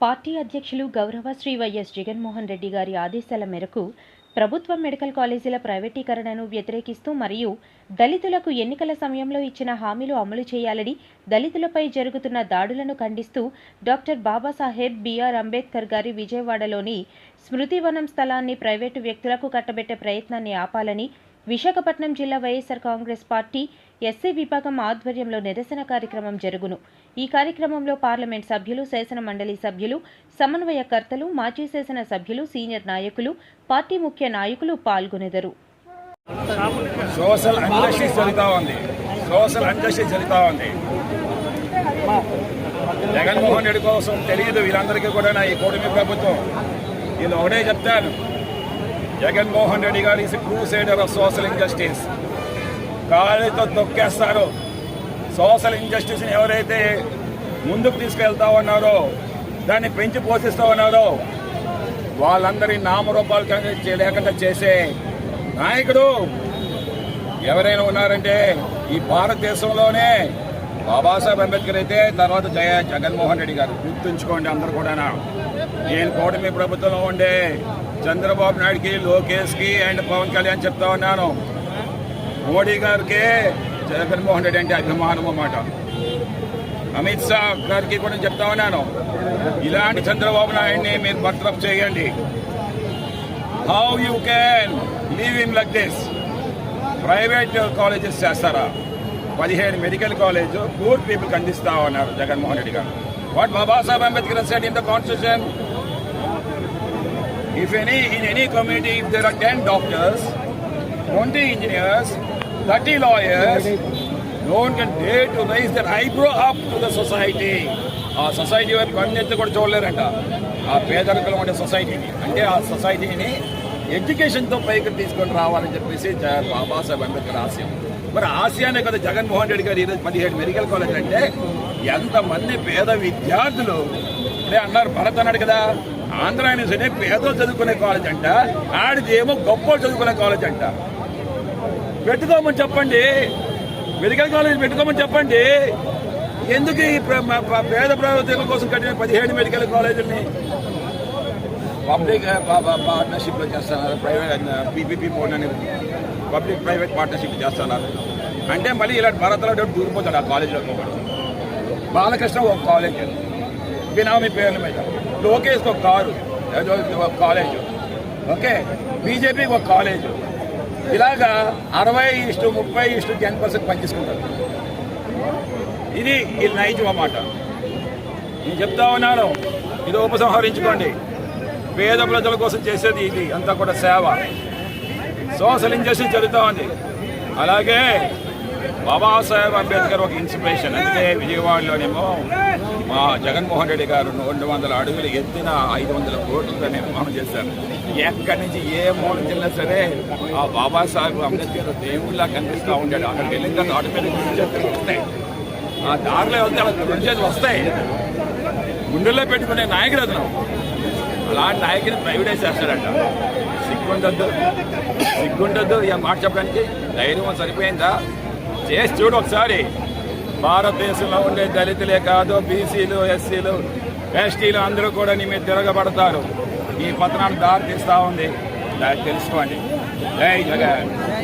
Party అధ్యక్షులు గౌరవ Shri YS Jaganmohan Reddy గారి ఆదేశాల మేరకు ప్రభుత్వ మెడికల్ కాలేజీల ప్రైవేటీకరణను వ్యతిరేకిస్తూ మరియు దళితులకు ఎన్నికల సమయంలో ఇచ్చిన హామీలు అమలు చేయాలని దళితులపై జరుగుతున్న దాడులను ఖండిస్తూ డాక్టర్ బాబాసాహెబ్ బిఆర్ అంబేద్కర్ గారి విజయవాడలోని స్మృతివనం స్థలాన్ని ప్రైవేటు వ్యక్తులకు కట్టబెట్టే ప్రయత్నాన్ని ఆపాలని విశాఖపట్నం జిల్లా వైఎస్ఆర్ కాంగ్రెస్ పార్టీ ఎస్సీ విభాగం ఆధ్వర్యంలో నిరసన కార్యక్రమం జరుగును. ఈ కార్యక్రమంలో పార్లమెంట్ సభ్యులు శాసన మండలి సభ్యులు సమన్వయకర్తలు మాజీ శాసన సభ్యులు సీనియర్ నాయకులు పార్టీ ముఖ్య నాయకులు పాల్గొనెదరు. సోషల్ సోషల్ జగన్మోహన్ రెడ్డి కోసం తెలియదు వీళ్ళందరికీ కూడా నా ఈ కూటమి ప్రభుత్వం. నేను ఒకటే చెప్తాను. జగన్మోహన్ రెడ్డి గారు is crusader of social industries కాళ్ళతో తొక్కేస్తారు. సోషల్ ఇండస్ట్రీస్ని ఎవరైతే ముందుకు తీసుకెళ్తా ఉన్నారో దాన్ని పెంచి పోషిస్తూ ఉన్నారో వాళ్ళందరి నామరూపాలు కనిపించే లేకుండా చేసే నాయకుడు ఎవరైనా ఉన్నారంటే ఈ భారతదేశంలోనే బాబాసాహెబ్ అంబేద్కర్ అయితే తర్వాత జయ జగన్మోహన్ రెడ్డి గారు. గుర్తుంచుకోండి అందరు కూడా నేను కూటమి ప్రభుత్వంలో ఉండే చంద్రబాబు నాయుడుకి లోకేష్కి అండ్ పవన్ కళ్యాణ్ చెప్తా ఉన్నాను. మోడీ గారికే జగన్మోహన్ రెడ్డి అంటే అభిమానం అన్నమాట. అమిత్ షా గారికి కూడా చెప్తా ఉన్నాను ఇలాంటి చంద్రబాబు నాయుడిని మీరు బర్తరఫ్ చేయండి. How you can leave in like this private colleges చేస్తారా? పదిహేను మెడికల్ కాలేజ్ పూర్ పీపుల్కి అందిస్తా ఉన్నారు జగన్మోహన్ రెడ్డి గారు. What Babasaheb Ambedkar set in the constitution if any in any community if there are 10 doctors 20 engineers 30 lawyers. No one can dare to raise their eyebrow up to the society. ఆ society వైపు కన్నెత్తి కూడా చూడలేరంట. ఆ పేదరికలు ఉండే సొసైటీని అంటే ఆ సొసైటీని ఎడ్యుకేషన్తో పైకి తీసుకొని రావాలని చెప్పేసి బాబాసాహెబ్ అంబేద్కర్ ఆశయం. మరి ఆశయానే కదా జగన్మోహన్ రెడ్డి గారు ఈరోజు పదిహేడు మెడికల్ కాలేజ్ అంటే ఎంతమంది పేద విద్యార్థులు ఇప్పుడే అన్నారు భరత్ అన్నాడు కదా ఆంధ్ర యూనివర్సిటీ పేదలు చదువుకునే కాలేజ్ అంట ఆడిదేమో గొప్ప చదువుకునే కాలేజ్ అంట. పెట్టుకోమని చెప్పండి. మెడికల్ కాలేజ్ పెట్టుకోమని చెప్పండి. ఎందుకు ఈ పేద ప్రయోజనాల కోసం కట్టిన పదిహేడు మెడికల్ కాలేజీని పబ్లిక్ పార్ట్నర్షిప్లో చేస్తున్నారు ప్రైవేట్ పీపీపీ బోర్డు అనేది పబ్లిక్ ప్రైవేట్ పార్ట్నర్షిప్ చేస్తున్నారు. అంటే మళ్ళీ ఇలాంటి భారత్లో దూరిపోతాడు ఆ కాలేజీలో బాలకృష్ణ ఒక కాలేజ్. బినామీ పేర్ల మీద. లోకేష్ ఒక కారు. ఒక కాలేజ్. ఓకే? బీజేపీకి ఒక కాలేజ్. ఇలాగా అరవై ఇష్టు ముప్పై ఇష్టు టెన్ పర్సెంట్ పనిచేసుకుంటారు. ఇది ఇది నైజం అన్నమాట నేను చెప్తా ఉన్నాను ఇది ఉపసంహరించుకోండి. పేద ప్రజల కోసం చేసేది ఇది అంతా కూడా సేవ. సోషల్ ఇంజస్టిస్ జరుగుతూ ఉంది. అలాగే బాబాసాహెబ్ అంబేద్కర్ ఒక ఇన్స్పిరేషన్ అందుకే విజయవాడలోనేమో మా జగన్మోహన్ రెడ్డి గారు రెండు వందల అడుగులు ఎత్తిన ఐదు వందల కోట్లతో నిర్మాణం చేశారు ఎక్కడి నుంచి ఏ మూల చెల్లినా సరే ఆ బాబాసాహెబ్ అంబేద్కర్ దేవుళ్ళ కనిపిస్తూ ఉంటాడు. అక్కడికి వెళ్ళిన తర్వాత ఆటోమేటిక్ వస్తాయి. ఆ దారిలో వెళ్తే అలా రుచి వస్తాయి. గుండెల్లో పెట్టుకునే నాయకుడు అతను. అలాంటి నాయకుని ప్రైవేటైజ్ చేస్తాడంట సిగ్గుండద్దు. సిగ్గుండద్దు. ఇక మాట చెప్పడానికి ధైర్యం సరిపోయిందా? చేసి చూడు ఒకసారి. భారతదేశంలో ఉండే దళితులే కాదు బీసీలు ఎస్సీలు ఎస్టీలు అందరూ కూడా నీ మీద తిరగబడతారు. ఈ పతనాన్ని దారి తీస్తూ ఉంది. దాన్ని తెలుసుకోండి. జై జగన్.